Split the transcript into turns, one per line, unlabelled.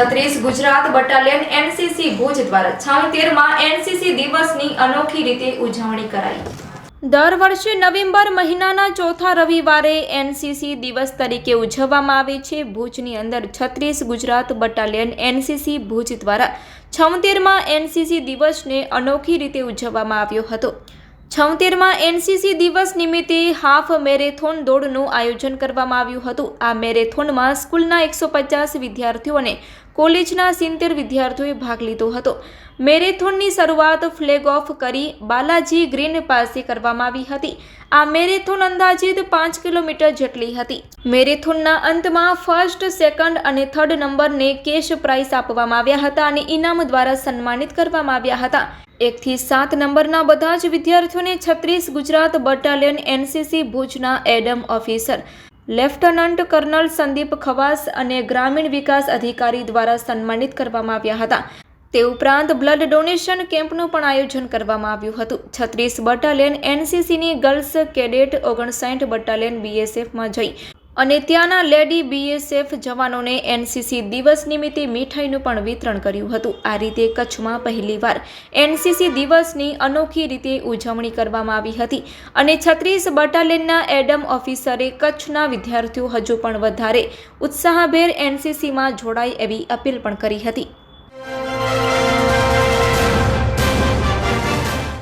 છત્રીસ Gujarat battalion NCC Bhuj દ્વારા છાઉતેરમાં NCC દિવસની અનોખી રીતે ઉજવણી કરાઈ. દર વર્ષે નવેમ્બર મહિનાના ચોથા રવિવારે એનસીસી દિવસ તરીકે ઉજવવામાં આવે છે. ભુજની અંદર છત્રીસ ગુજરાત બટાલિયન એનસીસી ભુજ દ્વારા છોતેરમાં એનસીસી દિવસને અનોખી રીતે ઉજવવામાં આવ્યો હતો. છોતેરમાં એનસીસી દિવસ નિમિત્તે હાફ મેરેથોન દોડનું આયોજન કરવામાં આવ્યું હતું. આ મેરેથોનમાં સ્કૂલના એકસો પચાસ વિદ્યાર્થીઓ અને કોલેજના સિત્તેર વિદ્યાર્થીઓએ ભાગ લીધો હતો. મેરેથોનની શરૂઆત ફ્લેગ ઓફ કરી બાલાજી ગ્રીન પાસે કરવામાં આવી હતી. આ મેરેથોન અંદાજિત પાંચ કિલોમીટર જેટલી હતી. મેરેથોનના અંતમાં ફર્સ્ટ, સેકન્ડ અને થર્ડ નંબરને કેશ પ્રાઇઝ આપવામાં આવ્યા હતા અને ઇનામ દ્વારા સન્માનિત કરવામાં આવ્યા હતા. એકથી સાત નંબરના બધા જ વિદ્યાર્થીઓને છત્રીસ ગુજરાત બટાલિયન એનસીસી ભુજના adm officer lieutenant colonel Sandeep Khawas અને ગ્રામીણ વિકાસ અધિકારી દ્વારા સન્માનિત કરવામાં આવ્યા હતા. તે ઉપરાંત બ્લડ ડોનેશન કેમ્પનું પણ આયોજન કરવામાં આવ્યું હતું. છત્રીસ બટાલિયન એનસીસીની ગર્લ્સ કેડેટ ઓગણસાઠ બટાલિયન બીએસએફમાં જઈ અને ત્યાંના લેડી બીએસએફ જવાનોને એનસીસી દિવસ નિમિત્તે મીઠાઈનું પણ વિતરણ કર્યું હતું. આ રીતે કચ્છમાં પહેલીવાર એનસીસી દિવસની અનોખી રીતે ઉજવણી કરવામાં આવી હતી અને છત્રીસ બટાલિયનના એડમ ઓફિસરે કચ્છના વિદ્યાર્થીઓ હજુ પણ વધારે ઉત્સાહભેર એનસીસીમાં જોડાય એવી અપીલ પણ કરી હતી.